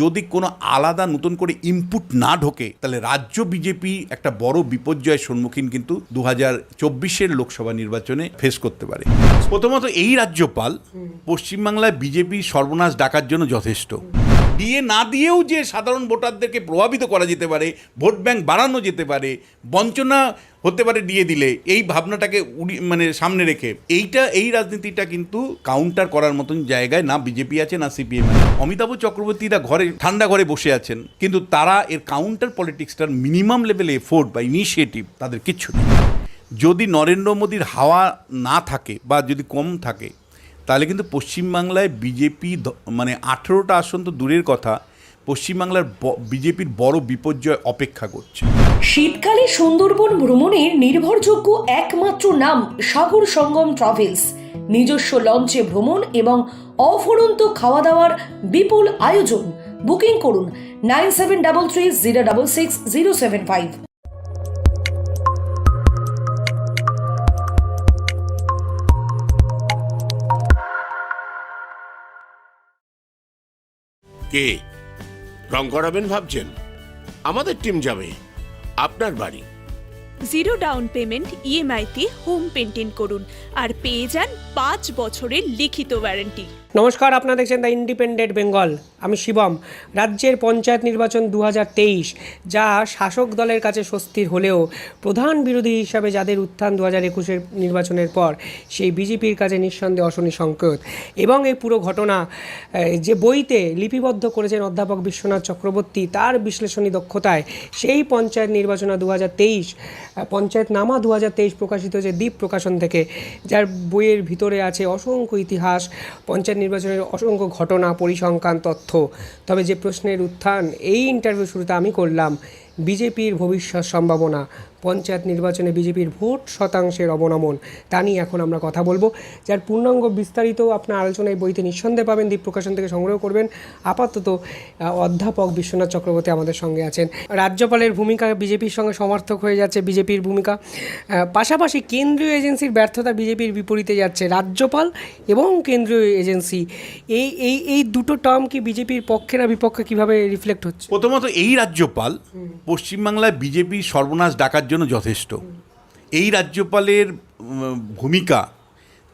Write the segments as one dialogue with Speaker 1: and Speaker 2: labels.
Speaker 1: যদি কোনো আলাদা নতুন করে ইনপুট না ঢোকে তাহলে রাজ্য বিজেপি একটা বড় বিপর্যয়ের সম্মুখীন কিন্তু দু হাজার চব্বিশের লোকসভা নির্বাচনে ফেস করতে পারে। প্রথমত এই রাজ্যপাল পশ্চিমবাংলায় বিজেপি সর্বনাশ ডাকার জন্য যথেষ্ট। দিয়ে না দিয়েও যে সাধারণ ভোটারদেরকে প্রভাবিত করা যেতে পারে, ভোট ব্যাংক বাড়ানো যেতে পারে, বঞ্চনা হতে পারে দিয়ে দিলে, এই ভাবনাটাকে উড়ি মানে সামনে রেখে, এইটা, এই রাজনীতিটা কিন্তু কাউন্টার করার মতন জায়গায় না বিজেপি আছে, না সিপিএম আছে। অমিতাভ চক্রবর্তীরা ঘরে, ঠান্ডা ঘরে বসে আছেন, কিন্তু তারা এর কাউন্টার পলিটিক্সটার মিনিমাম লেভেলে এফোর্ট বা ইনিশিয়েটিভ তাদের কিচ্ছু নেই। যদি নরেন্দ্র মোদীর হাওয়া না থাকে বা যদি কম থাকে তাহলে কিন্তু পশ্চিমবাংলায় বিজেপি মানে আঠেরোটা আসন তো দূরের কথা, পশ্চিমবাংলার বিজেপির বড় বিপর্যয় অপেক্ষা করছে।
Speaker 2: শীতকালে সুন্দরবন ভ্রমণের নির্ভরযোগ্য একমাত্র নাম সাগর সঙ্গম ট্রাভেলস। নিজস্ব লঞ্চে ভ্রমণ এবং অফুরন্ত খাওয়া দাওয়ার বিপুল আয়োজন। বুকিং করুন nine seven double three zero double six zero seven five.
Speaker 3: কে? রং করাবেন ভাবছেন? আমাদের টিম যাবে। আপনার বাড়ি।
Speaker 4: জিরো ডাউন পেমেন্ট ইএমআইতে হোম পেন্টিং করুন। আর পেয়ে যান পাঁচ বছরের লিখিত ওয়ারেন্টি
Speaker 5: নমস্কার, আপনারা দেখছেন দ্য ইন্ডিপেন্ডেন্ট বেঙ্গল আমি শিবম। রাজ্যের পঞ্চায়েত নির্বাচন দু হাজার তেইশ, যা শাসক দলের কাছে স্বস্তির হলেও প্রধান বিরোধী হিসাবে যাদের উত্থান দু হাজার একুশের নির্বাচনের পর, সেই বিজেপির কাছে নিঃসন্দেহে অশনি সংকেত। এবং এই পুরো ঘটনা যে বইতে লিপিবদ্ধ করেছেন অধ্যাপক বিশ্বনাথ চক্রবর্তী, তার বিশ্লেষণী দক্ষতায় সেই পঞ্চায়েত নির্বাচন দু পঞ্চায়েত নামা দু হাজার তেইশ প্রকাশিত হয়েছে দ্বীপ প্রকাশন থেকে, যার বইয়ের ভিতরে আছে অসংখ্য ইতিহাস, পঞ্চায়েত নির্বাচনের অসংখ্য ঘটনা, পরিসংখ্যান, তথ্য। তবে যে প্রশ্নের উত্থান, এই ইন্টারভিউ শুরুতে আমি করলাম, বিজেপির ভবিষ্যৎ সম্ভাবনা। পঞ্চায়েত নির্বাচনে বিজেপির ভোট শতাংশের অবনমন। তা নিয়ে এখন আমরা কথা বলব। যার পূর্ণাঙ্গ বিস্তারিত আপনার আলোচনায় বইতে নিঃসন্দেহে পাবেন। দ্বীপ প্রকাশন থেকে সংগ্রহ করবেন। আপাতত অধ্যাপক বিশ্বনাথ চক্রবর্তী আমাদের সঙ্গে আছেন। রাজ্যপালের ভূমিকা বিজেপির সঙ্গে সমর্থক হয়ে যাচ্ছে বিজেপির ভূমিকা। পাশাপাশি কেন্দ্রীয় এজেন্সির ব্যর্থতা বিজেপির বিপরীতে যাচ্ছে রাজ্যপাল এবং কেন্দ্রীয় এজেন্সি। এই এই এই দুটো টার্ম কি বিজেপির পক্ষে না বিপক্ষে কীভাবে রিফ্লেক্ট হচ্ছে?
Speaker 1: প্রথমত এই রাজ্যপাল পশ্চিমবাংলায় বিজেপি সর্বনাশ ডাকার জন্য যথেষ্ট। এই রাজ্যপালের ভূমিকা,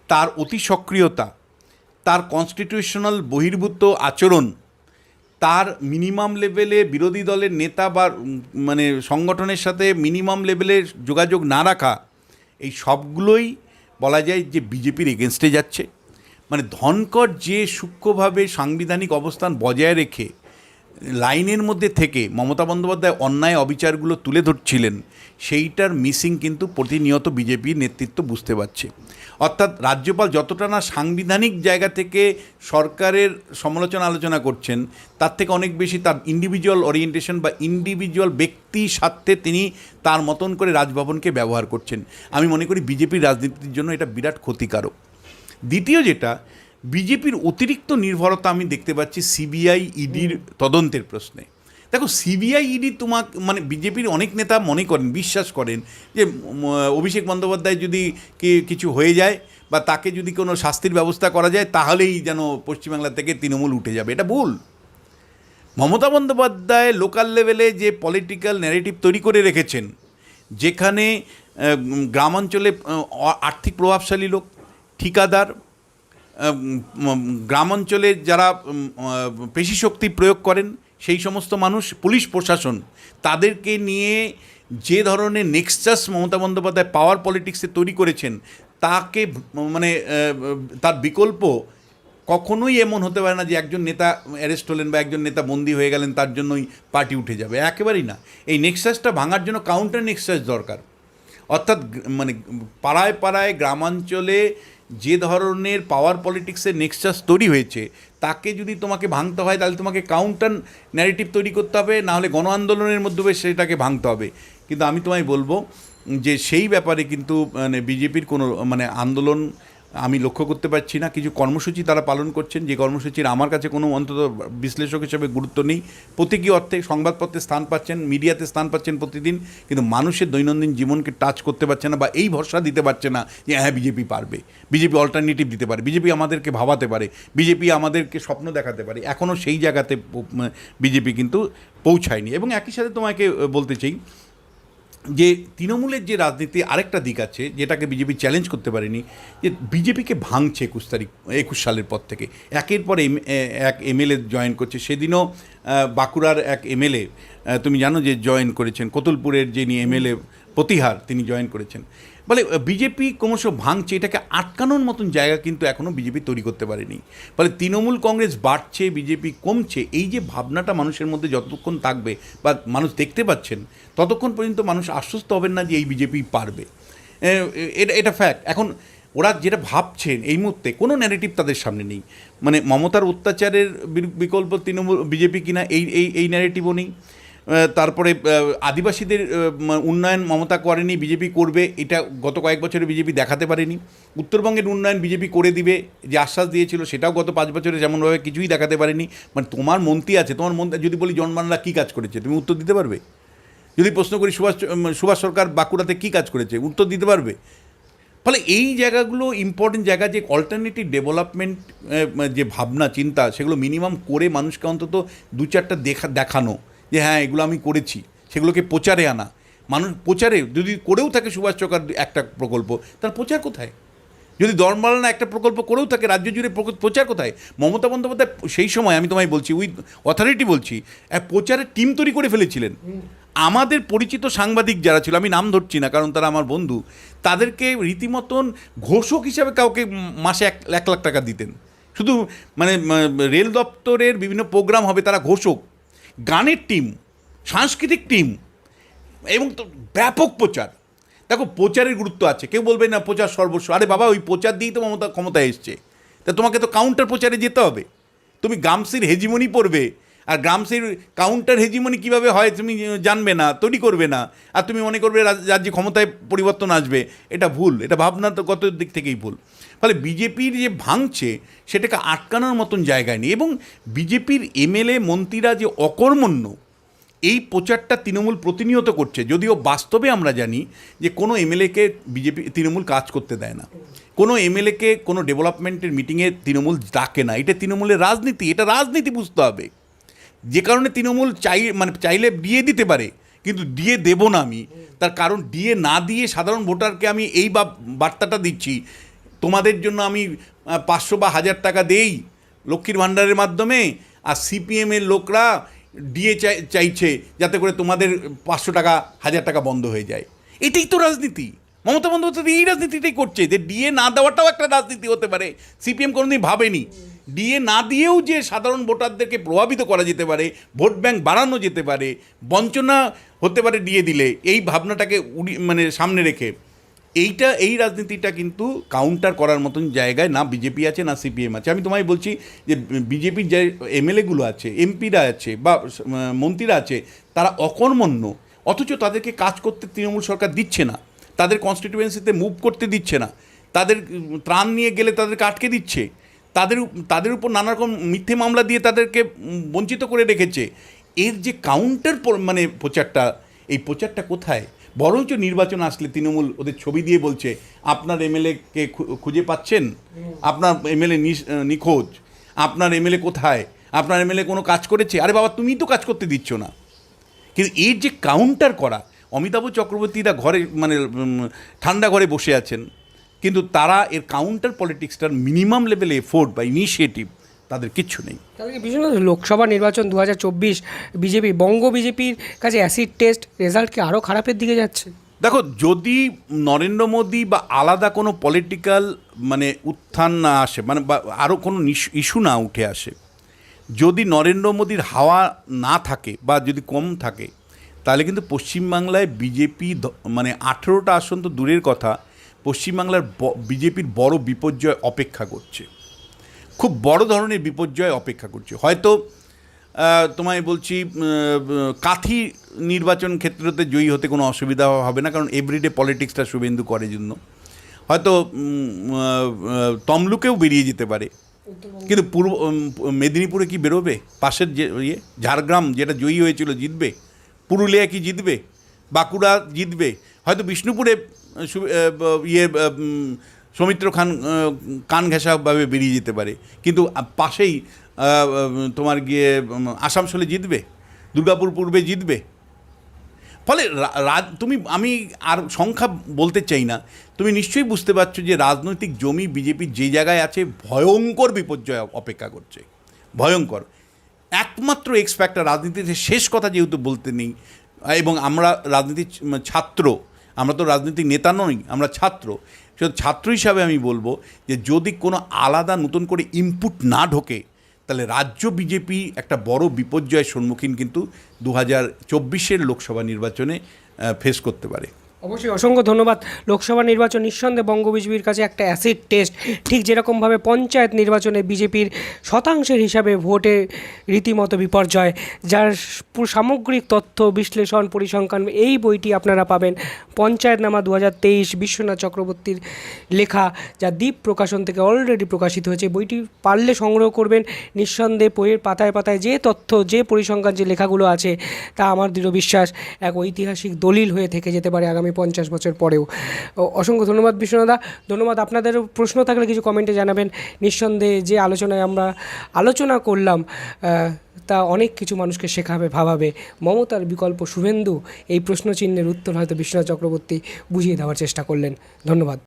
Speaker 1: তার অতি সক্রিয়তা, তার কনস্টিটিউশনাল বহির্ভূত আচরণ, তার মিনিমাম লেভেলে বিরোধী দলের নেতা বা মানে সংগঠনের সাথে মিনিমাম লেভেলে যোগাযোগ না রাখা, এই সবগুলোই বলা যায় যে বিজেপির এগেনস্টে যাচ্ছে। মানে ধনকর যে সূক্ষ্মভাবে সাংবিধানিক অবস্থান বজায় রেখে লাইনের মধ্যে থেকে মমতা বন্দ্যোপাধ্যায় অন্যায় অবিচারগুলো তুলে ধরছিলেন, সেইটার মিসিং কিন্তু প্রতিনিয়ত বিজেপির নেতৃত্ব বুঝতে পারছে। অর্থাৎ রাজ্যপাল যতটা না সাংবিধানিক জায়গা থেকে সরকারের সমালোচনা আলোচনা করছেন, তার থেকে অনেক বেশি তার ইন্ডিভিজুয়াল ওরিয়েন্টেশন বা ইন্ডিভিজুয়াল ব্যক্তি স্বার্থে তিনি তার মতন করে রাজভবনকে ব্যবহার করছেন। আমি মনে করি বিজেপির রাজনীতির জন্য এটা বিরাট ক্ষতিকারক। দ্বিতীয় যেটা বিজেপির অতিরিক্ত নির্ভরতা আমি দেখতে পাচ্ছি সিবিআই ইডির তদন্তের প্রশ্নে। দেখো সিবিআই ইডি তোমাক মানে বিজেপির অনেক নেতা মনে করেন বিশ্বাস করেন যে অভিষেক বন্দ্যোপাধ্যায় যদি কি- কিছু হয়ে যায় বা তাকে যদি কোনো শাস্তির ব্যবস্থা করা যায় তাহলেই যেন পশ্চিমবাংলা থেকে তৃণমূল উঠে যাবে। এটা ভুল। মমতা বন্দ্যোপাধ্যায় লোকাল লেভেলে যে পলিটিক্যাল ন্যারেটিভ তৈরি করে রেখেছেন যেখানে গ্রামাঞ্চলে আর্থিক প্রভাবশালী লোক ঠিকাদার গ্রামাঞ্চলে যারা উম, আহ, পেশি শক্তি প্রয়োগ করেন সেই সমস্ত মানুষ পুলিশ প্রশাসন তাদেরকে নিয়ে যে ধরনের নেক্সাস মমতা বন্দ্যোপাধ্যায় পাওয়ার পলিটিক্সে তৈরি করেছেন তাকে মানে তার বিকল্প কখনোই এমন হতে পারে না যে একজন নেতা অ্যারেস্ট হলেন বা একজন নেতা বন্দী হয়ে গেলেন তার জন্যই পার্টি উঠে যাবে। একেবারেই না। এই নেক্সাসটা ভাঙার জন্য কাউন্টার নেক্সাস দরকার। অর্থাৎ মানে পাড়ায় পাড়ায় গ্রামাঞ্চলে যে ধরনের পাওয়ার পলিটিক্সের নেক্সাস তৈরি হয়েছে, তাকে যদি তোমাকে ভাঙতে হয়, তাহলে তোমাকে কাউন্টার ন্যারেটিভ তৈরি করতে হবে নাহলে গণ আন্দোলনের মাধ্যমে সেটাকে ভাঙতে হবে। কিন্তু আমি তোমায় বলব যে সেই ব্যাপারে কিন্তু মানে বিজেপির কোনো মানে আন্দোলন আমি লক্ষ্য করতে পারছি না, কিছু কর্মসূচি তারা পালন করছেন, যে কর্মসূচির আমার কাছে কোনো অন্তত বিশ্লেষক হিসেবে গুরুত্ব নেই। প্রতীকী অর্থে সংবাদপত্রে স্থান পাচ্ছেন, মিডিয়াতে স্থান পাচ্ছেন প্রতিদিন, কিন্তু মানুষের দৈনন্দিন জীবনকে টাচ করতে পারছে না বা এই ভরসা দিতে পারছে না যে হ্যাঁ বিজেপি পারবে। বিজেপি অল্টারনেটিভ দিতে পারে, বিজেপি আমাদেরকে ভাবাতে পারে, বিজেপি আমাদেরকে স্বপ্ন দেখাতে পারে। এখনও সেই জায়গাতে বিজেপি কিন্তু পৌঁছায়নি। এবং একই সাথে তোমাকে বলতে চাই যে তৃণমূলের যে রাজনীতি আরেকটা দিক আছে, যেটাকে বিজেপি চ্যালেঞ্জ করতে পারেনি, যে বিজেপিকে ভাঙছে একুশ তারিখ, একুশ সালের পর থেকে। একের পর এম এক এমএলএ জয়েন করছে। সেদিনও বাঁকুড়ার এক এমএলএ তুমি জানো যে জয়েন করেছেন কতুলপুরের যিনি এমএলএ প্রতিহার তিনি জয়েন করেছেন। বলে বিজেপি ক্রমশ ভাঙছে, এটাকে আটকানোর মতন জায়গা কিন্তু এখনও বিজেপি তৈরি করতে পারেনি। ফলে তৃণমূল কংগ্রেস বাড়ছে, বিজেপি কমছে, এই যে ভাবনাটা মানুষের মধ্যে যতক্ষণ থাকবে বা মানুষ দেখতে পাচ্ছেন, ততক্ষণ পর্যন্ত মানুষ আশ্বস্ত হবেন না যে এই বিজেপি পারবে। এটা এটা ফ্যাক্ট এখন ওরা যেটা ভাবছেন এই মুহূর্তে, কোনো ন্যারেটিভ তাদের সামনে নেই। মানে মমতার অত্যাচারের বিকল্প তৃণমূল, বিজেপি কিনা, এই এই এই ন্যারেটিভও নেই। তারপরে আদিবাসীদের উন্নয়ন মমতা করেনি, বিজেপি করবে, এটা গত কয়েক বছরে বিজেপি দেখাতে পারেনি। উত্তরবঙ্গের উন্নয়ন বিজেপি করে দিবে, যে আশ্বাস দিয়েছিল, সেটাও গত পাঁচ বছরে যেমনভাবে কিছুই দেখাতে পারেনি। মানে তোমার মন্ত্রী আছে, তোমার মন্ত্রী, যদি বলি জনমানরা কী কাজ করেছে, তুমি উত্তর দিতে পারবে? যদি প্রশ্ন করি, সুভাষ সুভাষ সরকার বাঁকুড়াতে কী কাজ করেছে, উত্তর দিতে পারবে? ফলে এই জায়গাগুলো ইম্পর্টেন্ট জায়গা, যে অল্টারনেটিভ ডেভেলপমেন্ট যে ভাবনা, চিন্তা, সেগুলো মিনিমাম করে মানুষকে অন্তত দু চারটা দেখা, দেখানো। যে হ্যাঁ এগুলো আমি করেছি। সেগুলোকে প্রচারে আনা। মানুষ প্রচারে, যদি করেও থাকে সুভাষ চকার একটা প্রকল্প, তার প্রচার কোথায়? যদি দরমালানা একটা প্রকল্প করেও থাকে, রাজ্য জুড়ে প্রচার কোথায়? মমতা বন্দ্যোপাধ্যায় সেই সময়, আমি তোমায় বলছি, উইথ অথরিটি বলছি, এক প্রচারের টিম তৈরি করে ফেলেছিলেন। আমাদের পরিচিত সাংবাদিক যারা ছিল, আমি নাম ধরছি না, কারণ তারা আমার বন্ধু, তাদেরকে রীতিমতন ঘোষক হিসাবে কাউকে মাসে এক এক লাখ টাকা দিতেন। শুধু মানে রেল দপ্তরের বিভিন্ন প্রোগ্রাম হবে, তারা ঘোষক। গানের টিম সাংস্কৃতিক টিম এবং তো ব্যাপক প্রচার। দেখো, প্রচারের গুরুত্ব আছে। কেউ বলবে, না, প্রচার সর্বস্ব। আরে বাবা, ওই প্রচার দিয়েই তো মমতা, ক্ষমতায় এসছে। তা তোমাকে তো কাউন্টার প্রচারে যেতে হবে। তুমি গামসির হেজিমনি পড়বে আর গ্রামসের কাউন্টার হেজিমনি কীভাবে হয় তুমি জানবে না, তৈরি করবে না। আর তুমি মনে করবে রাজ- রাজ্যে ক্ষমতায় পরিবর্তন আসবে। এটা ভুল, এটা ভাবনা তো কত দিক থেকেই ভুল। ফলে বিজেপির যে ভাঙছে, সেটাকে আটকানোর মতন জায়গায় নেই। এবং বিজেপির এমএলএ মন্ত্রীরা যে অকর্মণ্য, এই প্রচারটা তৃণমূল প্রতিনিয়ত করছে। যদিও বাস্তবে আমরা জানি যে কোনো এমএলএকে বিজেপি, তৃণমূল কাজ করতে দেয় না। কোনো এমএলএকে কোনো ডেভেলপমেন্টের মিটিংয়ে তৃণমূল ডাকে না। এটা তৃণমূলের রাজনীতি, এটা রাজনীতি বুঝতে হবে। যে কারণে তৃণমূল চাই মানে চাইলে দিয়ে দিতে পারে, কিন্তু দিয়ে দেব না আমি। তার কারণ দিয়ে না দিয়ে সাধারণ ভোটারকে আমি এই বা, বার্তাটা দিচ্ছি। তোমাদের জন্য আমি পাঁচশো বা হাজার টাকা দেই লক্ষ্মীর ভাণ্ডারের মাধ্যমে, আর সিপিএমের লোকরা ডিএ চাই, চাইছে যাতে করে তোমাদের পাঁচশো টাকা, হাজার টাকা বন্ধ হয়ে যায়। এটাই তো রাজনীতি। মমতা বন্দ্যোপাধ্যায় এই রাজনীতিটাই করছে যে ডিএ না দেওয়াটাও একটা রাজনীতি হতে পারে। সিপিএম কোনোদিন ভাবেনি। ডিএ না দিয়েও যে সাধারণ ভোটারদেরকে প্রভাবিত করা যেতে পারে, ভোট ব্যাংক বাড়ানো যেতে পারে, বঞ্চনা হতে পারে ডিএ দিলে, এই ভাবনাটাকে উড়ি মানে সামনে রেখে, এইটা, এই রাজনীতিটা কিন্তু কাউন্টার করার মতন জায়গায় না বিজেপি আছে, না সিপিএম আছে। আমি তোমায় বলছি যে বিজেপির যে এমএলএগুলো আছে, এমপিরা আছে বা মন্ত্রীরা আছে, তারা অকর্মণ্য, অথচ তাদেরকে কাজ করতে তৃণমূল সরকার দিচ্ছে না, তাদের কনস্টিটিউয়েন্সিতে মুভ করতে দিচ্ছে না, তাদের ত্রাণ নিয়ে গেলে তাদেরকে আটকে দিচ্ছে। তাদের তাদের উপর নানা রকম মিথ্যে মামলা দিয়ে তাদেরকে বঞ্চিত করে রেখেছে। এর যে কাউন্টার মানে প্রচারটা, এই প্রচারটা কোথায়? বরঞ্চ নির্বাচন আসলে তৃণমূল ওদের ছবি দিয়ে বলছে, আপনার এমএলএকে খুঁজে পাচ্ছেন? আপনার এমএলএ নিখোঁজ। আপনার এমএলএ কোথায়? আপনার এমএলএ কোনো কাজ করেছে? আরে বাবা তুমি তো কাজ করতে দিচ্ছ না। কিন্তু এর যে কাউন্টার করা, অমিতাভ চক্রবর্তীরা ঘরে মানে ঠান্ডা ঘরে বসে আছেন। কিন্তু তারা এর কাউন্টার পলিটিক্সটার মিনিমাম লেভেলে এফোর্ট বা ইনিশিয়েটিভ তাদের কিচ্ছু নেই।
Speaker 5: কি লোকসভা নির্বাচন দু হাজার চব্বিশ বিজেপি বঙ্গ বিজেপির কাছে অ্যাসিড টেস্ট রেজাল্ট কি আরও খারাপের দিকে যাচ্ছে?
Speaker 1: দেখো যদি নরেন্দ্র মোদী বা আলাদা কোনো পলিটিক্যাল মানে উত্থান না আসে মানে বা আরও কোনো ইস্যু না উঠে আসে যদি নরেন্দ্র মোদীর হাওয়া না থাকে বা যদি কম থাকে তাহলে কিন্তু পশ্চিমবাংলায় বিজেপি মানে আঠেরোটা আসন তো দূরের কথা পশ্চিমবাংলার বিজেপির বড় বিপর্যয় অপেক্ষা করছে। খুব বড় ধরনের বিপর্যয় অপেক্ষা করছে। হয়তো তোমায় বলছি কাথি নির্বাচন ক্ষেত্রতে জয়ী হতে কোনো অসুবিধা হবে না, কারণ এভরিডে পলিটিক্সটা শুভেন্দু করে জন্য। হয়তো তমলুকেও বেরিয়ে যেতে পারে। কিন্তু পূর্ব মেদিনীপুরে কি বেরোবে? পাশের যে ইয়ে ঝাড়গ্রাম, যেটা জয়ী হয়েছিল জিতবে? পুরুলিয়া কি জিতবে? বাঁকুড়া জিতবে? হয়তো বিষ্ণুপুরে ইয়ে সৌমিত্র খান কান ঘেঁষাভাবে বেরিয়ে যেতে পারে। কিন্তু পাশেই তোমার গিয়ে উম, আসানসোলে জিতবে? দুর্গাপুর পূর্বে জিতবে? ফলে তুমি আমি আর সংখ্যা বলতে চাই না। তুমি নিশ্চয়ই বুঝতে পারছ যে রাজনৈতিক জমি বিজেপির যে জায়গায় আছে ভয়ঙ্কর বিপর্যয় অপেক্ষা করছে। ভয়ঙ্কর। একমাত্র এক্স ফ্যাক্টর রাজনীতিতে শেষ কথা যেহেতু বলতে নেই এবং আমরা রাজনীতির ছাত্র আমরা তো রাজনৈতিক নেতা নই, আমরা ছাত্র। সে ছাত্র হিসাবে আমি বলব যে যদি কোনো আলাদা নতুন করে ইনপুট না ঢোকে, তাহলে রাজ্য বিজেপি একটা বড় বিপর্যয়ের সম্মুখীন কিন্তু দু হাজার চব্বিশের লোকসভা নির্বাচনে ফেস করতে পারে।
Speaker 5: অবশ্যই অসংখ্য ধন্যবাদ। লোকসভা নির্বাচন নিঃসন্দেহে বঙ্গ বিজেপির কাছে একটা অ্যাসিড টেস্ট ঠিক যেরকমভাবে পঞ্চায়েত নির্বাচনে বিজেপির শতাংশের হিসাবে ভোটে রীতিমতো বিপর্যয়, যার সামগ্রিক তথ্য, বিশ্লেষণ, পরিসংখ্যান এই বইটি আপনারা পাবেন পঞ্চায়েত নামা দু বিশ্বনাথ চক্রবর্তীর লেখা, যা দ্বীপ প্রকাশন থেকে অলরেডি প্রকাশিত হয়েছে। বইটি পারলে সংগ্রহ করবেন। নিঃসন্দেহে বইয়ের পাতায় পাতায় যে তথ্য, যে পরিসংখ্যান, যে লেখাগুলো আছে, তা আমার দৃঢ় বিশ্বাস, এক ঐতিহাসিক দলিল হয়ে থেকে যেতে পারে আগামী পঞ্চাশ বছর পরেও। অসংখ্য ধন্যবাদ বিষ্ণুদা ধন্যবাদ। আপনাদেরও প্রশ্ন থাকলে কিছু কমেন্টে জানাবেন। নিঃসন্দেহে যে আলোচনায় আমরা আলোচনা করলাম তা অনেক কিছু মানুষকে শেখাবে, ভাবাবে। মমতার বিকল্প শুভেন্দু এই প্রশ্নচিহ্নের উত্তর হয়তো বিশ্বনাথ চক্রবর্তী বুঝিয়ে দেওয়ার চেষ্টা করলেন। ধন্যবাদ।